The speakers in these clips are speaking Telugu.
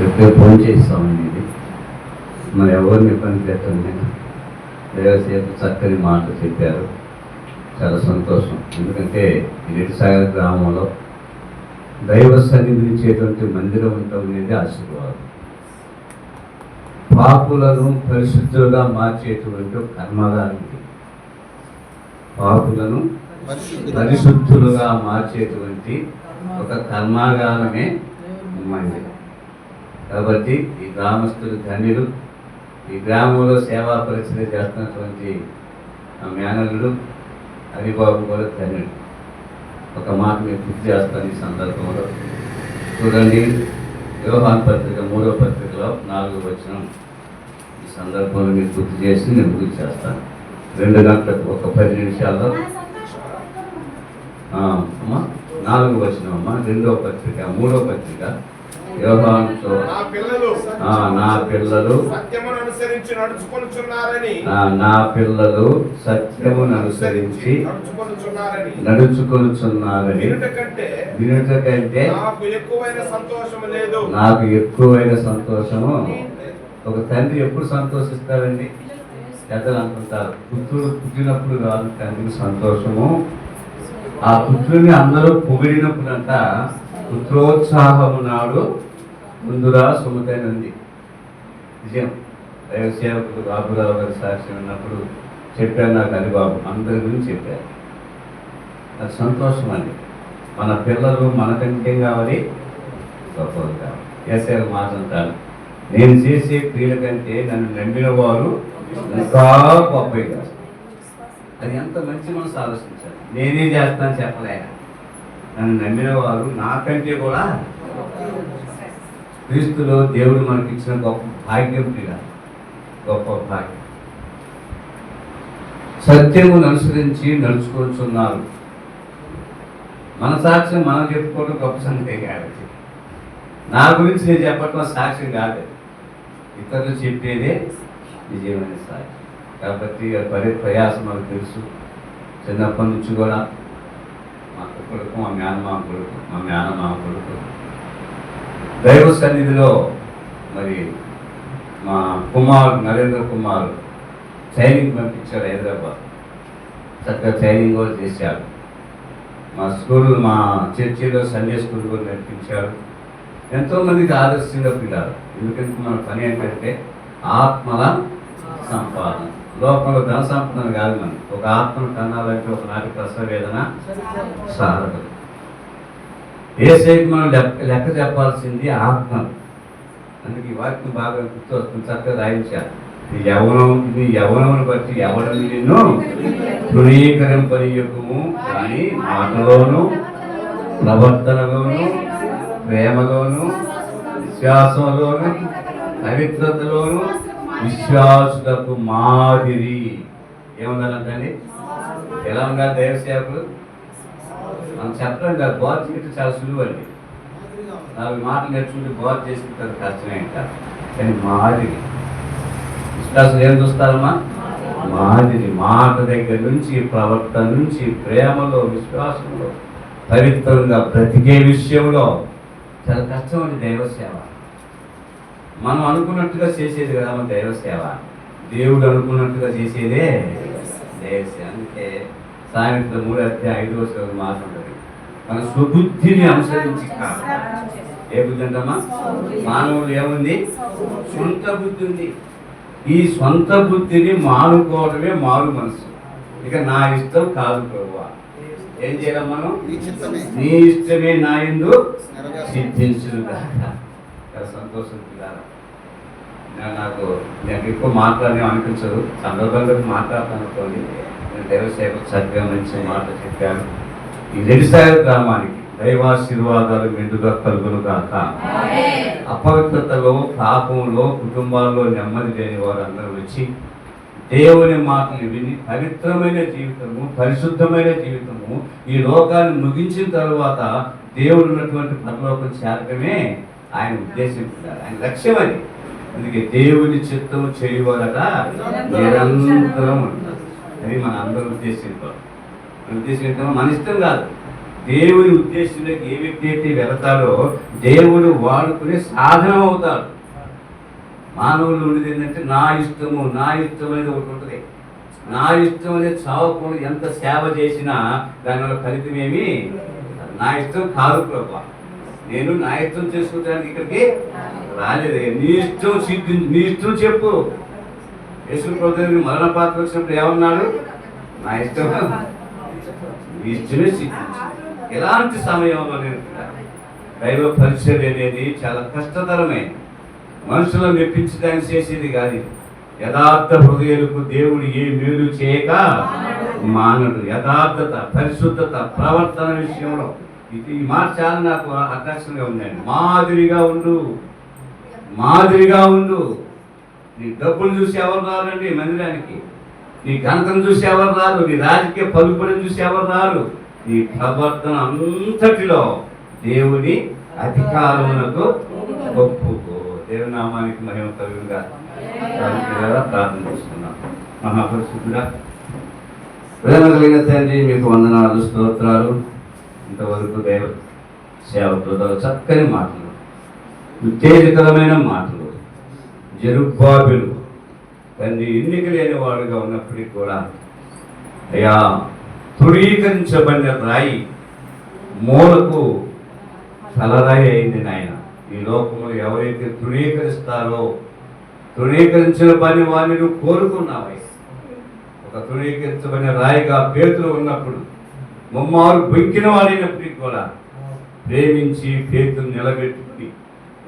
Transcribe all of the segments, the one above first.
చెప్తే ఫోన్ చేస్తామండి ఇది. మరి ఎవరిని ఇబ్బంది పెట్టండి దేవసేపు చక్కని మాటలు చెప్పారు. చాలా సంతోషం. ఎందుకంటే రెడ్డిసాగర్ గ్రామంలో దైవ సన్నిధించేటువంటి మందిరం ఉండటం అనేది ఆశీర్వాదం. పాపులను పరిశుద్ధులుగా మార్చేటువంటి ఒక కర్మగారం పాపులను పరిశుద్ధులుగా మార్చేటువంటి ఒక కర్మాగారమే మందిరం కాబట్టి ఈ గ్రామస్తులు ధన్యులు. ఈ గ్రామంలో సేవా పరిచయం చేస్తున్నటువంటి మేనల్లుడు హరిబాబు కూడా ధన్యుడు. ఒక మాట మీరు గుర్తు చేస్తాను ఈ సందర్భంలో. చూడండి వ్యవహాన్ పత్రిక మూడో పత్రికలో నాలుగో వచనం. ఈ సందర్భంలో మీరు గుర్తు చేసి నేను గుర్తు చేస్తాను. రెండు గంటలకు ఒక పది నిమిషాల్లో. అమ్మా నాలుగు వచనం అమ్మా రెండో పత్రిక మూడో పత్రిక. నా పిల్లలు నా పిల్లలు సత్యమును అనుసరించి నడుచుకొనుచున్నారని. నా పిల్లలు సత్యమును అనుసరించి నడుచుకొనుచున్నారని. నడుచుకొనుచున్నారని వినుట కంటే వినుట కంటే నాకు ఎక్కువైన సంతోషం లేదు. నాకు ఎక్కువైన సంతోషము. ఒక తండ్రి ఎప్పుడు సంతోషిస్తారండి పెద్దలు అనుకుంటారు. పుత్రుడు పుట్టినప్పుడు కాదు తండ్రికి సంతోషము. ఆ పుత్రుని అందరూ పొగిడినప్పుడంట పుత్రోత్సాహము నాడు ముందురా సుమతైనంది విజయం. దైవ సేవకుడు బాబురావు గారి సాక్షి ఉన్నప్పుడు చెప్పారు నాకు హరిబాబు అందరి గురించి చెప్పారు. అది సంతోషం అండి మన పిల్లలు మనకంటే కావాలి గొప్పలు కావాలి. ఎస్ఐ మాట నేను చేసే క్రియల కంటే నన్ను నమ్మిన వారు ఇంకా గొప్పవి అది ఎంత మంచి మనసు ఆలోచించాలి. నేనే చేస్తాను చెప్పలేక నన్ను నమ్మిన వారు నాకంటే కూడా క్రీస్తులో దేవుడు మనకి ఇచ్చిన గొప్ప భాగ్యం ప్రియ గొప్ప భాగ్యం. సత్యమును అనుసరించి నడుచుకోవచ్చున్నారు మన సాక్ష్యం మనం చెప్పుకోవడం గొప్ప సంగతే కాదు నా గురించి నేను చెప్పడం సాక్ష్యం కాదు. ఇతరులు చెప్పేదే నిజమైన సాక్ష్యం కాబట్టి పరి ప్రయాసం మనకు తెలుసు. చిన్నప్పటి నుంచి కూడా మా కొడుకు మా మేనమామ కొడుకు మా మేనమామ కొడుకు దైవ సన్నిధిలో మరి మా కుమార్ నరేంద్ర కుమార్ ట్రైనింగ్ పంపించాడు హైదరాబాద్. చక్కగా ట్రైనింగ్ కూడా చేశాడు మా స్కూల్ మా చర్చిలో సండే స్కూల్ కూడా నడిపించాడు ఎంతో మందికి ఆదర్శంగా పిల్లలు. ఎందుకంటే మన పని ఏంటంటే ఆత్మల సంపాదన. లోకంలో ధన సంపాదన కాదు మనం ఒక ఆత్మను కన్నాలంటే ఒకనాటి ప్రసవ వేదన సారదు. ఏ సైడ్ మనం లెక్క లెక్క చెప్పాల్సింది ఆత్మ. అందుకే ఈ వాక్యం బాగా గుర్తు వస్తుంది చక్కగా రాయించాలి నీ యవనం నీ యవనమును బట్టి ఎవడని నిన్ను తృణీకరింపనీయకము కానీ మాటలోను ప్రవర్తనలోను ప్రేమలోను విశ్వాసంలోను పవిత్రతలోను విశ్వాసులకు మాదిరి. ఏమన్నారంటండి ఎలా ఉన్నారు దైవసేవకులు? మనం చెప్పడం కాదు బోధ చేయటం చాలా సులువు అండి. నాలుగు మాటలు నేర్చుకుంటే బోధ చేసుకుంటారు కష్టమే కాదు. కానీ మాదిరి. విశ్వాసం ఏం చూస్తారమ్మా? మాదిరి. మాట దగ్గర నుంచి ప్రవర్తన నుంచి ప్రేమలో విశ్వాసంలో పవిత్రంగా బ్రతికే విషయంలో చాలా కష్టం అండి దైవ సేవ మనం అనుకున్నట్టుగా చేసేది కదా మన దైవ సేవ దేవుడు అనుకున్నట్టుగా చేసేదే దైవ సేవ అందుకే సాయంత్రం మూడు అధ్యాయ ఐదు రోజులు మాట ఉంటుంది మన స్వబుద్ధిని అనుసరించి కాదు ఏ బుద్ధి అంటమ్మా? మానవుడు ఏముంది? సొంత బుద్ధి ఉంది. ఈ సొంత బుద్ధిని మానుకోవడమే మారు మనసు. ఇక నా ఇష్టం కాదు ప్రభువా. ఏం చేయాలి మనం? నీ ఇష్టమే నా ఎందు. సిద్ధించును సంతోషం నేను నాకు నాకు ఎక్కువ మాట్లాడడం అనిపించదు. సందర్భంగా మాట్లాడతాను అనుకోండి. నేను దేవసేవకు చక్కగా మంచి మాట చెప్పాను. ఈ రెడ్డిసాగర్ గ్రామానికి. దైవాశీర్వాదాలు మెండుగా కలుగును కాక అపవిత్రతలో పాపంలో కుటుంబాల్లో నెమ్మది లేని వారందరూ వచ్చి దేవుని మాటలు విని పవిత్రమైన జీవితము పరిశుద్ధమైన జీవితము ఈ లోకాన్ని ముగించిన తరువాత దేవుడు ఉన్నటువంటి పరలోకం చేరటమే ఆయన ఉద్దేశించారు ఆయన లక్ష్యం అది. అందుకే దేవుని చిత్తము చేయవలట నిరంతరం ఉంటారు అది మన అందరూ ఉద్దేశించాం మన ఉద్దేశం మన ఇష్టం కాదు. దేవుని ఉద్దేశంలోకి ఏ వ్యక్తి అయితే వెళతాడో దేవుడు వాడుకునే సాధనం అవుతాడు. మానవులు ఉండేది ఏంటంటే నా ఇష్టము నా ఇష్టం అనేది ఒకటి ఉంటుంది. నా ఇష్టం అనేది చావకుండా ఎంత సేవ చేసినా దానివల్ల ఫలితం ఏమి నా ఇష్టం కాదు ప్రభా. నేను నా ఇష్టం చేసుకోవడానికి ఇక్కడికి రాలేదు. నీ ఇష్టం సిద్ధి నీ ఇష్టం చెప్పు. యేసు ప్రభు మరణ పాత్ర వచ్చినప్పుడు ఏమన్నాడు? నా ఇష్టం. ఎలాంటి సమయంలో దైవ పరిచయం అనేది చాలా కష్టతరమైనది మనుషులను మెప్పించడానికి చేసేది కాదు. యథార్థ హృదయాలకు దేవుడు ఏ మేలు చేయక మానడు. యథార్థత పరిశుద్ధత ప్రవర్తన విషయంలో. ఇది ఈ మాట చాలా నాకు ఆకర్షణగా ఉందండి. మాదిరిగా ఉండు. మాదిరిగా ఉండు. నీ డబ్బులు చూసి ఎవరు రారండి మందిరానికి? నీ గంతం చూసి ఎవరు రారు నీ రాజకీయ పలుకుబడిని చూసి ఎవరు రారు నీ ప్రవర్తన అంతటిలో దేవుని అధికారములకు ఒప్పుకో. దేవుని నామానికి మహిమ కలుగుగా ప్రార్థన చేస్తున్నాం మహాపరిశుద్ధుడా ప్రేమ కలిగిన తండ్రి మీకు వందనాలు స్తోత్రాలు. ఇంతవరకు దేవ సేవకులతో చక్కని మాటలు ఉత్తేజకరమైన మాటలు జరుబాబులు తండ్రి ఎన్నిక లేని వాడుగా ఉన్నప్పటికీ కూడా అయ్యా తృణీకరించబడిన రాయి మూలకు తలరాయి అయింది నాయన. ఈ లోకంలో ఎవరైతే తృణీకరిస్తారో తృణీకరించిన పని వారిని నువ్వు కోరుకున్నావయ్యా. ఒక తృణీకరించబడిన రాయిగా పేతులు ఉన్నప్పుడు ముమ్మారు బొంకిన వాడైనప్పటికీ కూడా ప్రేమించి పేతులు నిలబెట్టుకుని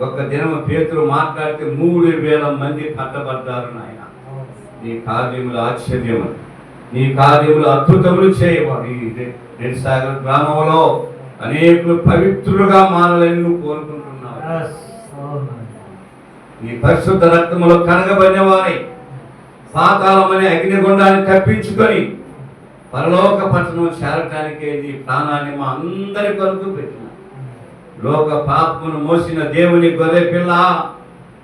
ఒక్క దినం పేతులు మాట్లాడితే మూడు వేల మంది పట్టబడ్డారు నాయన. నీ కార్యములు ఆశ్చర్యము. నీ కార్యములు అద్భుతములు రె- రెడ్ సాగర్ గ్రామంలో అనేకులు పవిత్రులుగా మారాలని నువ్వు కోరుకుంటున్నావు. నీ పరిశుద్ధ రక్తములో కనగబడిన వారై పాతాళమనే అగ్నిగుండాన్ని తప్పించుకొని పరలోక పట్టణం చేరటానికి నీ ప్రాణాన్ని మా అందరి కొరకు పెట్టిన. లోక పాపమును మోసిన దేవుని గొర్రె పిల్ల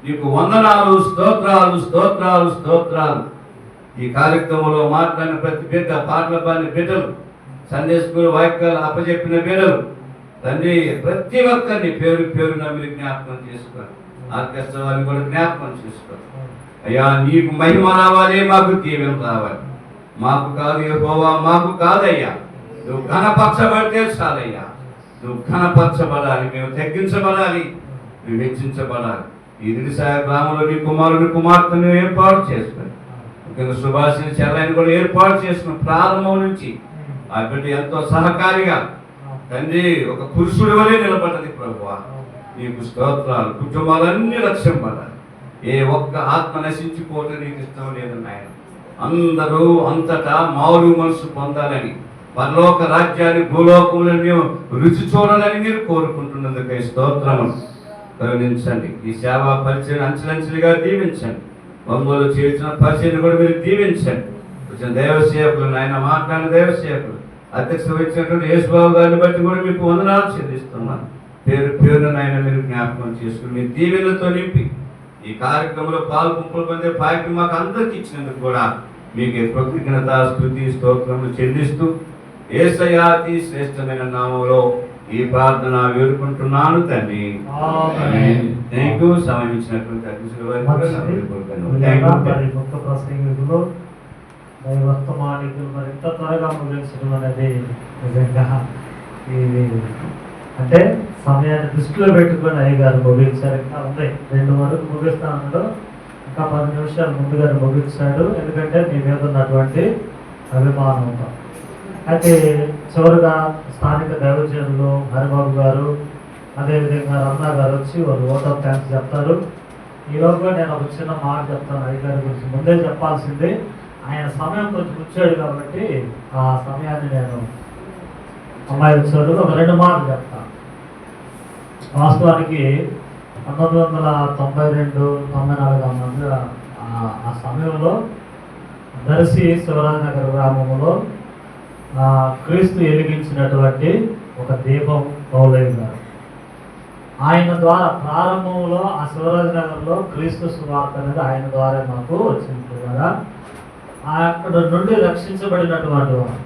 నీకు వందనాలు స్తోత్రాలు స్తోత్రాలు స్తోత్రాలు. ఈ కార్యక్రమంలో మాట్లాడిన ప్రతి బిడ్డ పాటలు పాడిన బిడ్డలు సందేశకులు వాక్యాలు అప్పచెప్పిన బిడ్డలు తండ్రి ప్రతి ఒక్కరిని పేరు పేరున మీరు జ్ఞాపకం చేసుకోండి ఆర్కెస్ట్రా వారిని కూడా జ్ఞాపకం చేసుకోండి అయ్యా నీకు మహిమ రావాలి మాకు దీవెన రావాలి. మాకు కాదు యెహోవా మాకు కాదయ్యా. నువ్వు ఘనపరచబడితే చాలయ్యా. నువ్వు ఘనపరచబడాలి మేము తగ్గించబడాలి నువ్వు హెచ్చించబడాలి ఈ నిడిసాయ కుమారుడి కుమార్తెను ఏర్పాటు చేసుకుని ముఖ్యంగా సుభాషిని చెల్లని కూడా ఏర్పాటు చేసుకుని ప్రారంభం నుంచి ఆ బిడ్డ ఎంతో సహకారిగా తండ్రి ఒక పురుషుడి వలె నిలబడ్డది ప్రభు నీకు స్తోత్రాలు కుటుంబాలన్నీ రక్షింపడాలి ఏ ఒక్క ఆత్మ నశించిపోవటం నీకు ఇష్టం లేదు నాయన. అందరూ అంతటా మారు మనసు పొందాలని పరలోక రాజ్యాన్ని భూలోకంలో మేము రుచి చూడాలని మీరు కోరుకుంటున్నందుకై స్తోత్రము కరుణించండి ఈ సేవా పరిచయం అంచెలంచెలుగా దీవించండి. మమ్మల్ని చేసిన పరిచయం కూడా మీరు దీవించండి. కొంచెం దైవసేవకులు నాయన మాట్లాడిన దైవసేవకులు అధ్యక్ష వచ్చినటువంటి యేసుబాబు గారిని బట్టి కూడా మీకు వందనాలు చెల్లిస్తున్నాను పేరు పేరు నాయన మీరు జ్ఞాపకం చేసుకుని మీ దీవెనతో నింపి ఈ కార్యక్రమంలో పాల్గొంపులు పొందే భాగ్యం మాకు అందరికి ఇచ్చినందుకు కూడా మీకు కృతజ్ఞత స్థుతి స్తోత్రములు చెల్లిస్తూ ఏసయాతి శ్రేష్టమైన నామంలో ఈ ప్రార్థన వేడుకుంటున్నాను తండ్రి ఆమేన్. థ్యాంక్ యూ సమయం ఇచ్చినటువంటి అధ్యక్షుల వారికి కూడా నా మంచిది. హృదయపూర్వక విధంగా థాంక్యూ. మరి గొప్ప ప్రసంగికులు దైవత్వమానికులు మరి ఇంత త్వరగా ముగించడం అనేది నిజంగా ఇది అంటే సమయాన్ని దృష్టిలో పెట్టుకొని అయ్యగారు ముగించారు. ఇంకా ఉంది. రెండు వరకు ముగిస్తా ఉన్నాడు. ఇంకా పది నిమిషాలు ముందుగా ముగించాడు. ఎందుకంటే మీ మీద ఉన్నటువంటి అభిమానంతో అయితే చివరిగా స్థానిక దైవజనులు హరిబాబు గారు అదేవిధంగా రమణ గారు వచ్చి వాళ్ళు ఓట్ ఆఫ్ థ్యాంక్స్ చెప్తారు. ఈలోగా నేను ఒక చిన్న మాట చెప్తాను అధికారి గురించి. ముందే చెప్పాల్సింది ఆయన సమయం కొంచెం వచ్చాడు కాబట్టి ఆ సమయాన్ని నేను అమ్మాయి వచ్చాడు ఒక రెండు మాటలు చెప్తాను. వాస్తవానికి పంతొమ్మిది వందల తొంభై రెండు తొంభై నాలుగు మధ్య ఆ- సమయంలో దర్శి శివరాజనగర్ గ్రామంలో క్రీస్తు వెలిగించినటువంటి ఒక దీపం పౌలయ్య గారు ఆయన ద్వారా ప్రారంభంలో ఆ శివరాజ నగర్లో క్రీస్తు సువార్త అనేది ఆయన ద్వారా మాకు వచ్చింది కదా. అక్కడ నుండి రక్షించబడినటువంటి వారు.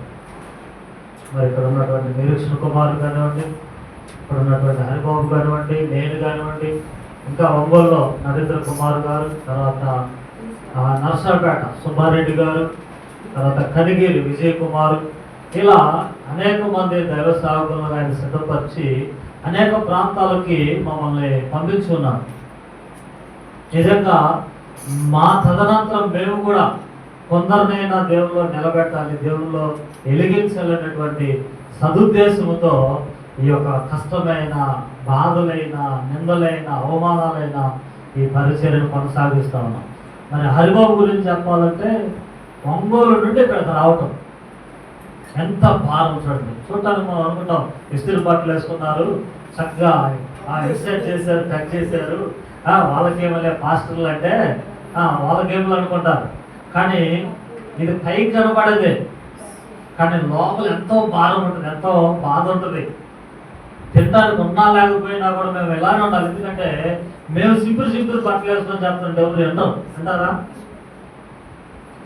మరి ఇక్కడ ఉన్నటువంటి నిరీక్షణ కుమార్ కానివ్వండి ఇక్కడ ఉన్నటువంటి హరిబాబు కానివ్వండి నేను కానివ్వండి ఇంకా ఒంగోలులో నరేంద్ర కుమార్ గారు తర్వాత నర్సాపేట సుబ్బారెడ్డి గారు తర్వాత కనిగిరి విజయ్ కుమార్ ఇలా అనేక మంది దైవ సేవకులను ఆయన సిద్ధపరిచి అనేక ప్రాంతాలకి మమ్మల్ని పంపించున్నారు. నిజంగా మా తదనంతరం మేము కూడా కొందరినైనా దేవుల్లో నిలబెట్టాలి దేవుల్లో వెలిగించాలనేటువంటి సదుద్దేశంతో ఈ యొక్క కష్టమైన బాధలైన నిందలైన అవమానాలైన ఈ పరిచర్యను కొనసాగిస్తా ఉన్నాం. మరి హరిబాబు గురించి చెప్పాలంటే ఒంగోలు నుండి ఇక్కడికి రావటం. ఎంత భారం చూడండి. చూడటానికి మనం అనుకుంటాం ఇస్త్రీ బట్టలు వేసుకున్నారు చక్కగా ఆ చేశారు టచ్ చేశారు. ఆ, వాళ్ళకేమలే పాస్టర్లు అంటే వాళ్ళకేమలు అనుకుంటారు. కానీ ఇది పైకి కనపడేదే కానీ లోపల ఎంతో భారం ఉంటుంది ఎంతో బాధ ఉంటుంది. తినడానికి ఉన్నా లేకపోయినా కూడా మేము ఎలానే ఉండాలి. ఎందుకంటే మేము సింపుల్ సింపుల్ బట్టలు వేసుకొని చెప్తుంటే ఎవరు వినరు అంటారా?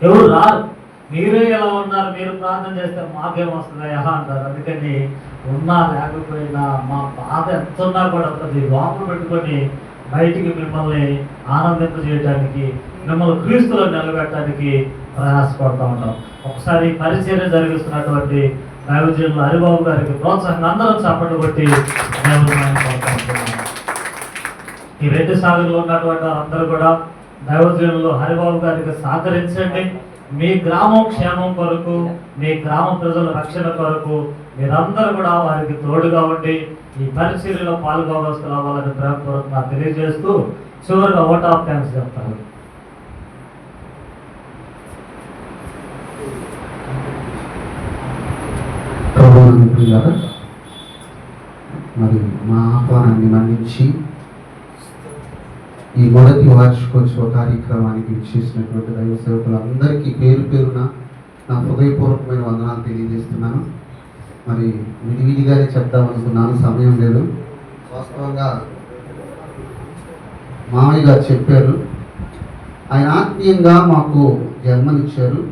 ఎవరు రారు. మీరే ఎలా ఉన్నారు? మీరు ప్రార్థన చేస్తే మాకేం వస్తుంది? యహ అంటారు. అందుకని ఉన్నా లేకపోయినా మా బాధ ఎంత ఉన్నా కూడా ప్రతి లోపల పెట్టుకొని బయటికి మిమ్మల్ని ఆనందింపజేయడానికి మిమ్మల్ని క్రీస్తులో నిలబెట్టడానికి ప్రయాసపడుతూ ఉంటాం. ఒకసారి పరిచర్య జరిగిస్తున్నటువంటి దైవజనులు హరిబాబు గారికి ప్రోత్సాహం అందరం చప్పట్లు కొట్టి ఈ రెండు సాగులో ఉన్నటువంటి వారందరూ కూడా దైవజనులు హరిబాబు గారికి సహకరించండి. మీ గ్రామం క్షేమం కొరకు మీ గ్రామ ప్రజల రక్షణ కొరకు మీరందరూ కూడా వారికి తోడుగా ఉండి ఈ పరిశీలనలో పాల్గొవలసిన వాళ్ళని ప్రేమపూర్వకంగా తెలియజేస్తూ చివరిగా ఓట్ ఆఫ్ థ్యాంక్స్ చెప్తారు మరి మా ఆహ్వానాన్ని మన్నించి ఈ మొదటి వార్షికోత్సవ కార్యక్రమానికి విచ్చేసినటువంటి దైవ సేవకులందరికీ పేరు పేరున నా హృదయపూర్వకమైన వందనాలు తెలియజేస్తున్నాను. మరి విడివిడిగానే చెప్దామనుకున్నాను సమయం లేదు. వాస్తవంగా మామయ్య గారు చెప్పారు ఆయన ఆత్మీయంగా మాకు జన్మనిచ్చారు.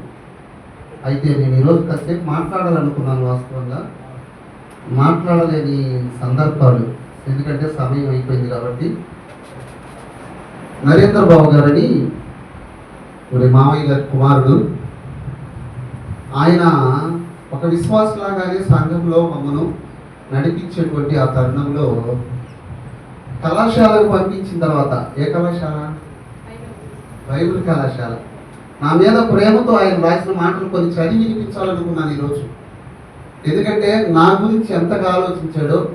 అయితే నేను ఈరోజు కాసేపు మాట్లాడాలనుకున్నాను వాస్తవంగా. మాట్లాడలేని సందర్భాలు ఎందుకంటే సమయం అయిపోయింది కాబట్టి. నరేంద్ర బాబు గారని మరి మామయ్య గారి కుమారుడు. ఆయన ఒక విశ్వాసలాగానే సంఘంలో మమ్మను నడిపించేటువంటి ఆ తరుణంలో కళాశాలకు పంపించిన తర్వాత ఏ కళాశాల? బైబిల్ కళాశాల. నా మీద ప్రేమతో ఆయన రాసిన మాటలు కొన్ని చదివి వినిపించాలనుకున్నాను ఈరోజు. ఎందుకంటే నా గురించి ఎంతగా ఆలోచించాడో.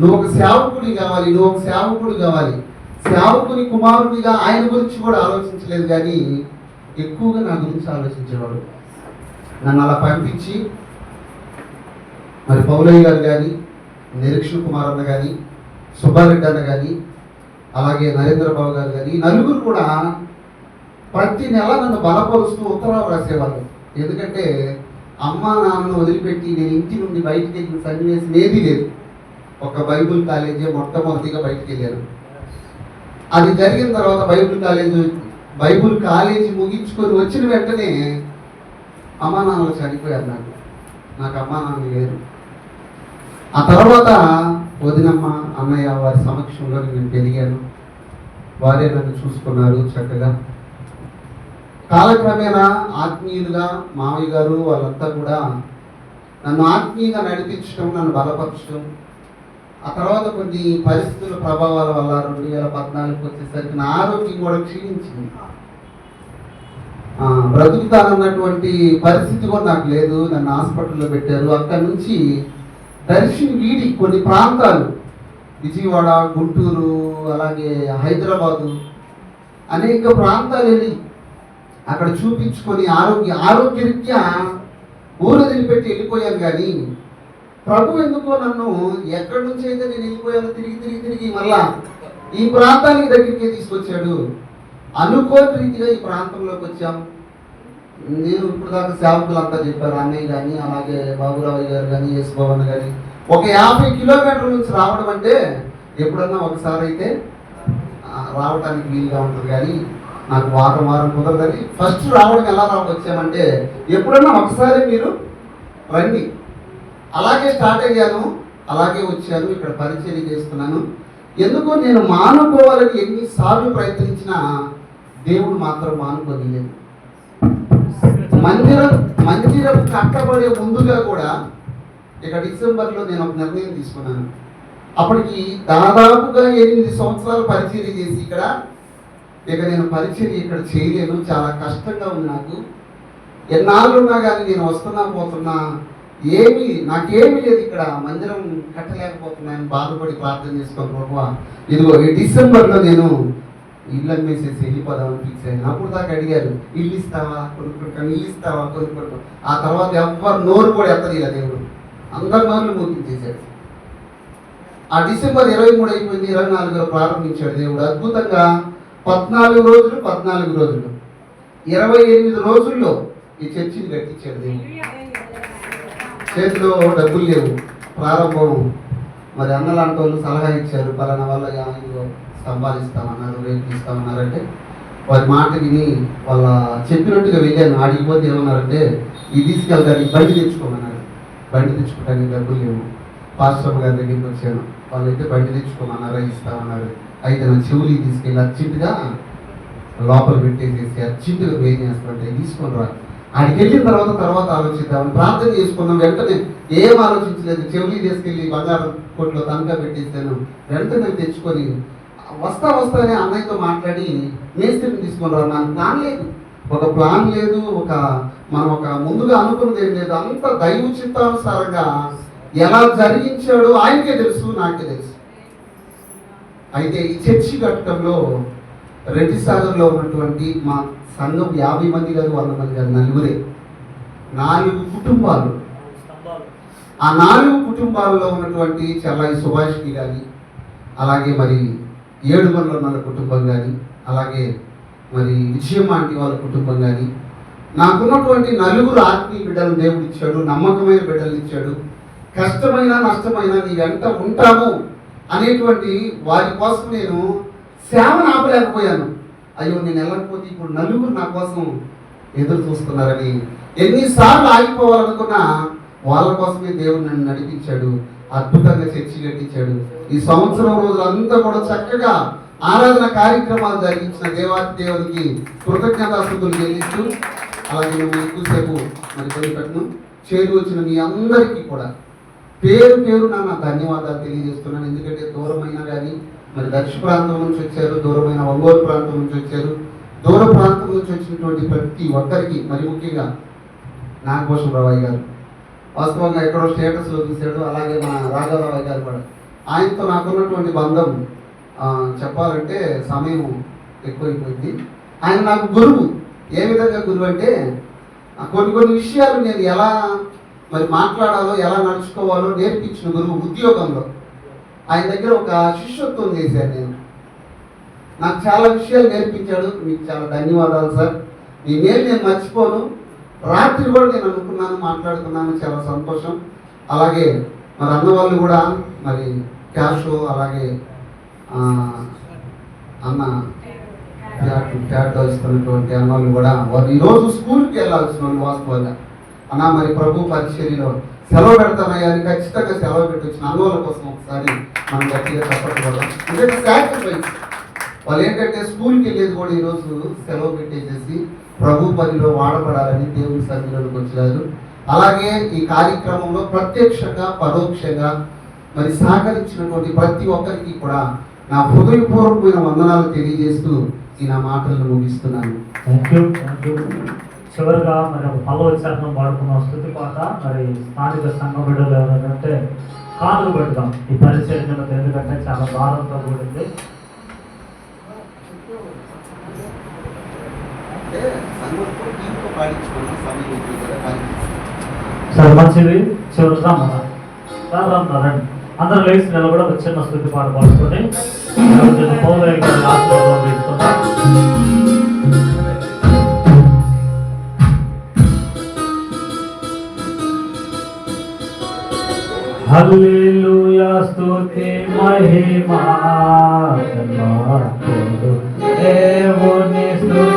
నువ్వు ఒక సేవకుడు కావాలి నువ్వు ఒక సేవకుడు కావాలి. సేవకుని కుమారుడిగా ఆయన గురించి కూడా ఆలోచించలేదు కానీ ఎక్కువగా నా గురించి ఆలోచించేవాడు. నన్ను అలా పంపించి మరి పౌలయ్య గారు కానీ నిరీక్షణ కుమార్ అన్న కానీ సుబ్బారెడ్డి అన్న కానీ అలాగే నరేంద్ర బాబు గారు కానీ నలుగురు కూడా ప్రతి నెల నన్ను బలపరుస్తూ ఉత్తరాలు రాసేవాళ్ళు. ఎందుకంటే అమ్మ నాన్నను వదిలిపెట్టి నేను ఇంటి నుండి బయటికి వెళ్ళిన సన్నివేశం ఏదీ లేదు. ఒక బైబుల్ కాలేజీ మొట్టమొదటిగా బయటికి వెళ్ళాను అది జరిగిన తర్వాత బైబుల్ కాలేజ్ బైబుల్ కాలేజీ ముగించుకొని వచ్చిన వెంటనే అమ్మా నాన్నలు చనిపోయారు నాకు. నాకు అమ్మా నాన్న లేరు. ఆ తర్వాత వదినమ్మ అన్నయ్య వారి సమక్షంలో నేను పెరిగాను. వారే నన్ను చూసుకున్నారు చక్కగా. కాలక్రమేణా ఆత్మీయులుగా మామయ్య గారు వాళ్ళంతా కూడా నన్ను ఆత్మీయంగా నడిపించడం నన్ను బలపరచడం ఆ తర్వాత కొన్ని పరిస్థితుల ప్రభావాల వల్ల రెండు వేల పద్నాలుగుకి వచ్చేసరికి నా ఆరోగ్యం కూడా క్షీణించింది. బ్రతుకుతానన్నటువంటి పరిస్థితి కూడా నాకు లేదు. నన్ను హాస్పిటల్లో పెట్టారు. అక్కడి నుంచి దర్శిని వీడి కొన్ని ప్రాంతాలు విజయవాడ గుంటూరు అలాగే హైదరాబాదు అనేక ప్రాంతాలు వెళ్ళి అక్కడ చూపించుకొని ఆరోగ్య ఆరోగ్యరీత్యా ఊరు వదిలిపెట్టి వెళ్ళిపోయాను. కానీ ప్రభు ఎందుకో నన్ను ఎక్కడి నుంచి అయితే నేను వెళ్ళిపోయాను తిరిగి తిరిగి తిరిగి మళ్ళా ఈ ప్రాంతానికి దగ్గరికి తీసుకొచ్చాడు. అనుకోని రీతిగా ఈ ప్రాంతంలోకి వచ్చాం. నేను ఇప్పుడు దాకా సేవకులు అంతా చెప్పారు అన్నయ్య కానీ అలాగే బాబురావు గారు కానీ యేసుభవన్ కానీ ఒక యాభై కిలోమీటర్ల నుంచి రావడం అంటే ఎప్పుడన్నా ఒకసారి అయితే రావడానికి వీలుగా ఉంటుంది. కానీ నాకు వారం వారం కుదరదని ఫస్ట్ రావడం ఎలా రావ వచ్చామంటే ఎప్పుడన్నా ఒకసారి మీరు రండి. అలాగే స్టార్ట్ అయ్యాను అలాగే వచ్చాను ఇక్కడ పరిచయం చేస్తున్నాను. ఎందుకో నేను మానుకోవాలని ఎన్నిసార్లు ప్రయత్నించినా దేవుడు మాత్రం మానుకోలేదు. మందిరం మందిరం కట్టబడే ముందుగా కూడా ఇక డిసెంబర్లో నేను ఒక నిర్ణయం తీసుకున్నాను. అప్పటికి దాదాపుగా ఎనిమిది సంవత్సరాలు పరిచయం చేసి ఇక్కడ ఇక నేను పరిచయం ఇక్కడ చేయలేను. చాలా కష్టంగా ఉంది నాకు. ఎన్నాళ్ళు ఉన్నా కానీ నేను వస్తున్నా పోతున్నా ఏమీ నాకేమీ లేదు ఇక్కడ. మందిరం కట్టలేకపోతున్నాను బాధపడి ప్రార్థన చేసుకో ప్రభు ఇదిగో ఈ డిసెంబర్లో నేను ఇల్లు అమ్మేసేసి వెళ్ళిపోదామని ఫిక్స్ అయ్యాను. అప్పుడు దాకా అడిగారు ఇల్లు ఇస్తావా? కొనుక్కుంటాను ఇల్లు ఇస్తావా? కొనుక్కుంటాను ఆ తర్వాత ఎవ్వరు నోరు కూడా ఎత్తలేదు దేవుడు. అందరు నోర్లు మూపించేశాడు ఆ డిసెంబర్ ఇరవై మూడు అయిపోయింది ఇరవై నాలుగులో ప్రారంభించాడు దేవుడు. అద్భుతంగా పద్నాలుగు రోజులు పద్నాలుగు రోజులు. ఇరవై ఎనిమిది రోజుల్లో ఈ చర్చిని కట్టించాడు దేవుడు. చేతిలో డబ్బులు లేవు. ప్రారంభం మరి అన్నలాంటి వాళ్ళు సలహా ఇచ్చారు. పలానా వల్ల ఇదిగో సంపాదిస్తామన్నారు రేపు ఇస్తామన్నారంటే వారి మాట విని వాళ్ళ చెప్పినట్టుగా వెళ్ళాను. ఆడికి పోతే ఏమన్నారంటే ఇది తీసుకెళ్తానికి బండి తెచ్చుకోమన్నారు. బండి తెచ్చుకోవడానికి డబ్బులు లేవు. పాస్టర్ గారి దగ్గరికి వచ్చాను. వాళ్ళైతే బండి తెచ్చుకోమన్నారు ఇస్తామన్నారు. అయితే నా చెవులు తీసుకెళ్ళి అర్జెంటుగా లోపల పెట్టేసేసి అర్జెంటుగా పే చేస్తానంటే తీసుకొని రా. ఆడికి వెళ్ళిన తర్వాత తర్వాత ఆలోచిద్దాం ప్రార్థన చేసుకున్నాం. వెంటనే ఏం ఆలోచించలేదు. చెవులు తీసుకెళ్ళి బంగారం కొట్లో తనఖా పెట్టేసాను వెంటనే తెచ్చుకొని వస్తా వస్తానే అన్నయ్యతో మాట్లాడి మేస్త్రిని తీసుకొని రా నాకు ప్లాన్ లేదు. ఒక ప్లాన్ లేదు. ఒక మనం ఒక ముందుగా అనుకున్నది ఏం లేదు. అంత దైవ చిత్తానుసారంగా ఎలా జరిగించాడో ఆయనకే తెలుసు నాకే తెలుసు. అయితే ఈ చర్చి కట్టడంలో రెడ్డి సాగర్లో ఉన్నటువంటి మా సంఘం యాభై మంది కాదు వంద మంది కాదు నలుగురే. నాలుగు కుటుంబాలు. ఆ నాలుగు కుటుంబాల్లో ఉన్నటువంటి చెల్లాయి సుభాష్కి కానీ అలాగే మరి ఏడుగురులో ఉన్న కుటుంబం కానీ అలాగే మరి విజయం ఆంటీ వాళ్ళ కుటుంబం కానీ నాకున్నటువంటి నలుగురు ఆత్మీయ బిడ్డలు దేవుడు ఇచ్చాడు నమ్మకమైన బిడ్డలు ఇచ్చాడు. కష్టమైన నష్టమైన నీ వెంట ఉంటాము అనేటువంటి వారి కోసం నేను సేవను ఆపలేకపోయాను. అయ్యో నేను వెళ్ళకపోతే ఇప్పుడు నలుగురు నా కోసం ఎదురు చూస్తున్నారని ఎన్నిసార్లు ఆగిపోవాలనుకున్నా వాళ్ళ కోసమే దేవుడు నన్ను నడిపించాడు అద్భుతంగా చర్చి కట్టించాడు. ఈ సంవత్సరం రోజులంతా కూడా చక్కగా ఆరాధన కార్యక్రమాలు జరిగించిన దేవాది దేవునికి కృతజ్ఞతాస్థుతులు చెల్లిస్తూ అలాగే మేము ఎక్కువసేపు మరి కొనిపెట్టను చేరు వచ్చిన మీ అందరికీ కూడా పేరు పేరు నా ధన్యవాదాలు తెలియజేస్తున్నాను. ఎందుకంటే దూరమైన కానీ మరి దక్షిణ ప్రాంతం నుంచి వచ్చారు దూరమైన ఒంగోలు ప్రాంతం నుంచి వచ్చారు. దూర ప్రాంతం నుంచి వచ్చినటువంటి ప్రతి ఒక్కరికి మరి ముఖ్యంగా నాగభూషణరావు గారు వాస్తవంగా ఎక్కడో స్టేటస్లో చూశాడు అలాగే మన రాఘవరావు గారు కూడా. ఆయనతో నాకున్నటువంటి బంధం చెప్పాలంటే సమయం ఎక్కువైపోయింది. ఆయన నాకు గురువు. ఏ విధంగా గురువు అంటే కొన్ని కొన్ని విషయాలు నేను ఎలా మరి మాట్లాడాలో ఎలా నడుచుకోవాలో నేర్పించిన గురువు ఉద్యోగంలో. ఆయన దగ్గర ఒక శిష్యత్వం చేశాను నేను. నాకు చాలా విషయాలు నేర్పించాడు. మీకు చాలా ధన్యవాదాలు సార్. ఈ నేను మర్చిపోను. రాత్రి కూడా నేను అనుకున్నాను మాట్లాడుకున్నాను. చాలా సంతోషం. అలాగే మరి అన్న వాళ్ళు కూడా మరి క్యాష్ అలాగే అన్న ఫ్లాట్ ఫ్లాట్ ఇస్తున్నటువంటి అన్నోళ్ళు కూడా వారు ఈరోజు స్కూల్కి వెళ్ళాల్సిన వాళ్ళు వాస్తవంగా. అన్న మరి ప్రభు పరిచర్యలో సెలవు పెడతానయ్యా అని ఖచ్చితంగా సెలవు పెట్టొచ్చిన వచ్చిన కోసం ఒకసారి మనం గట్టిగా తప్పట్టుకోవడం అంటే సాక్రిఫైస్ వాళ్ళు ఏంటంటే స్కూల్కి వెళ్ళేది కూడా ఈరోజు సెలవు పెట్టేసేసి ప్రభు పనిలో వాడబడాలని దేవుని సన్నిధిలోకి వచ్చారు అలాగే ఈ కార్యక్రమంలో ప్రత్యక్షంగా పరోక్షంగా మరి సహకరించినటువంటి ప్రతి ఒక్కరికి కూడా నా హృదయపూర్వకమైన వందనాలు తెలియజేస్తూ ఈ నా మాటలను ముగిస్తున్నాను. థ్యాంక్ యూ థ్యాంక్ యూ చివరిగా మరి పల్లవ చరణం వాడుకున్న స్థుతి పాట మరి స్థానిక సంఘ బిడ్డలు ఎవరంటే కానుక పెడదాం. ఈ పరిచర్యలో ఎందుకంటే చాలా భారంతో కూడింది. సరే మంచిది. చివరిగా మన రామ్ రండి. అందరూ లేచి నిలబడి ఒక చిన్న స్థుతి పాట పాడుకొని గారి ఆశీర్వాదం తీసుకుందాం. हल्लेलुया स्तुति महिमा सर्वात्म देवो निस्तुति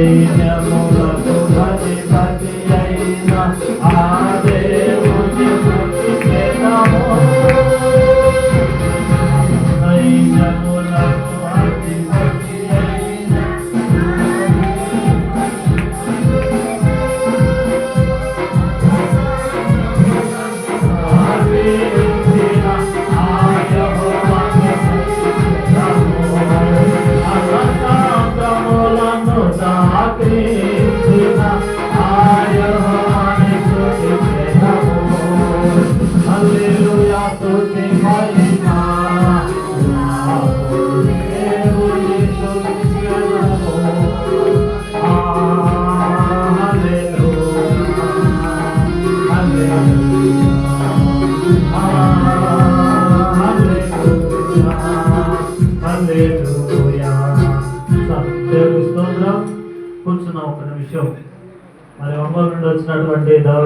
I am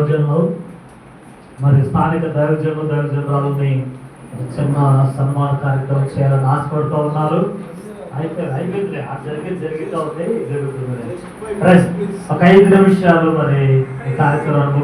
దైవజనులు మరి స్థానిక దైవజనులు దైవజనురాలని చిన్న సన్మాన కార్యక్రమం చేయాలని ఆశపడుతూ ఉన్నారు. అయితే అయిపోయింది ఆ జరిగేది జరిగితే ఉంది జరుగుతుంది. ఒక ఐదు నిమిషాలు మరి ఈ కార్యక్రమాన్ని